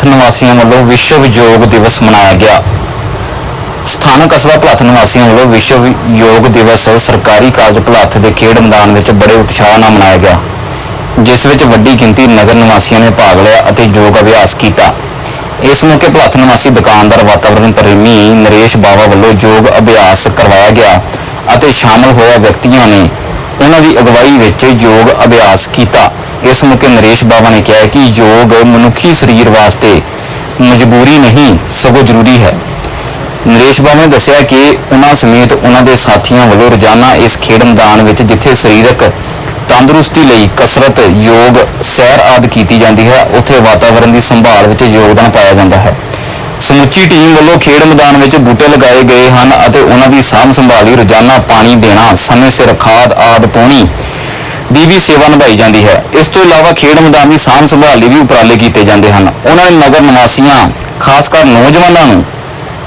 ਭਲੱਥ ਨਿਵਾਸੀਆਂ ਵੱਲੋਂ ਵਿਸ਼ਵ ਯੋਗ ਦਿਵਸ ਮਨਾਇਆ ਗਿਆ। ਸਥਾਨਕ ਕਸਬਾ ਭਲੱਥ ਨਿਵਾਸੀਆਂ ਵੱਲੋਂ ਵਿਸ਼ਵ ਯੋਗ ਦਿਵਸ ਸਰਕਾਰੀ ਕਾਲਜ ਭਲੱਥ ਦੇ ਖੇਡ ਮੈਦਾਨ ਵਿੱਚ ਬੜੇ ਉਤਸ਼ਾਹ ਨਾਲ ਮਨਾਇਆ ਗਿਆ, ਜਿਸ ਵਿੱਚ ਵੱਡੀ ਗਿਣਤੀ ਨਗਰ ਨਿਵਾਸੀਆਂ ਨੇ ਭਾਗ ਲਿਆ ਅਤੇ ਯੋਗ ਅਭਿਆਸ ਕੀਤਾ। ਇਸ ਮੌਕੇ ਭਲੱਥ ਨਿਵਾਸੀ ਦੁਕਾਨਦਾਰ ਵਾਤਾਵਰਣ ਪ੍ਰੇਮੀ ਨਰੇਸ਼ ਬਾਵਾ ਵੱਲੋਂ ਯੋਗ ਅਭਿਆਸ ਕਰਵਾਇਆ ਗਿਆ ਅਤੇ ਸ਼ਾਮਲ ਹੋਇਆ ਵਿਅਕਤੀਆਂ ਨੇ ਉਹਨਾਂ ਦੀ ਅਗਵਾਈ ਵਿੱਚ ਯੋਗ ਅਭਿਆਸ ਕੀਤਾ। ਇਸ ਮੌਕੇ ਨਰੇਸ਼ ਬਾਵਾ ਨੇ ਕਿਹਾ ਕਿ ਯੋਗ ਮਨੁੱਖੀ ਸਰੀਰ ਵਾਸਤੇ ਮਜਬੂਰੀ ਨਹੀਂ, ਸਗੋਂ ਜ਼ਰੂਰੀ ਹੈ। ਨਰੇਸ਼ ਬਾਬੂ ਨੇ ਦੱਸਿਆ ਕਿ ਉਹਨਾਂ ਸਮੇਤ ਉਹਨਾਂ ਦੇ ਸਾਥੀਆਂ ਵੱਲੋਂ ਰੋਜ਼ਾਨਾ ਇਸ ਖੇਡ ਮੈਦਾਨ ਵਿੱਚ ਜਿੱਥੇ ਸਰੀਰਕ ਤੰਦਰੁਸਤੀ ਲਈ ਕਸਰਤ, ਯੋਗ, ਸੈਰ ਆਦਿ ਕੀਤੀ ਜਾਂਦੀ ਹੈ, ਉੱਥੇ ਵਾਤਾਵਰਣ ਦੀ ਸੰਭਾਲ ਵਿੱਚ ਯੋਗਦਾਨ ਪਾਇਆ ਜਾਂਦਾ ਹੈ। ਸਮੁੱਚੀ ਟੀਮ ਵੱਲੋਂ ਖੇਡ ਮੈਦਾਨ ਵਿੱਚ ਬੂਟੇ ਲਗਾਏ ਗਏ ਹਨ ਅਤੇ ਉਹਨਾਂ ਦੀ ਸਾਂਭ ਸੰਭਾਲ ਲਈ ਰੋਜ਼ਾਨਾ ਪਾਣੀ ਦੇਣਾ, ਸਮੇਂ ਸਿਰ ਖਾਦ ਆਦਿ ਪਾਉਣੀ ਦੀ ਵੀ ਸੇਵਾ ਨਿਭਾਈ ਜਾਂਦੀ ਹੈ। ਇਸ ਤੋਂ ਇਲਾਵਾ ਖੇਡ ਮੈਦਾਨ ਦੀ ਸਾਂਭ ਸੰਭਾਲ ਲਈ ਵੀ ਉਪਰਾਲੇ ਕੀਤੇ ਜਾਂਦੇ ਹਨ। ਉਹਨਾਂ ਨੇ ਨਗਰ ਨਿਵਾਸੀਆਂ, ਖਾਸ ਕਰ ਨੌਜਵਾਨਾਂ ਨੂੰ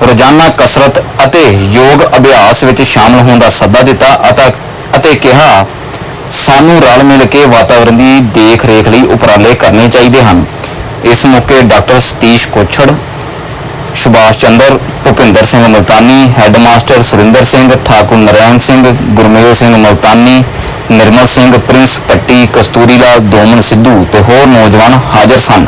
ਰੋਜ਼ਾਨਾ ਕਸਰਤ ਅਤੇ ਯੋਗ ਅਭਿਆਸ ਵਿੱਚ ਸ਼ਾਮਲ ਹੋਣ ਦਾ ਸੱਦਾ ਦਿੱਤਾ ਅਤੇ ਕਿਹਾ, ਸਾਨੂੰ ਰਲ ਮਿਲ ਕੇ ਵਾਤਾਵਰਣ ਦੀ ਦੇਖ ਰੇਖ ਲਈ ਉਪਰਾਲੇ ਕਰਨੇ ਚਾਹੀਦੇ ਹਨ। ਇਸ ਮੌਕੇ doctor Satish Kochhar, Subhash Chander, Bhupinder Singh Maltani, headmaster Surinder Singh, Thakur Narain Singh, Gurmel Singh Maltani Nirmal Singh Prince Patti Kasturi Lal Doman Sidhu ਤੇ ਹੋਰ ਨੌਜਵਾਨ ਹਾਜ਼ਰ ਸਨ।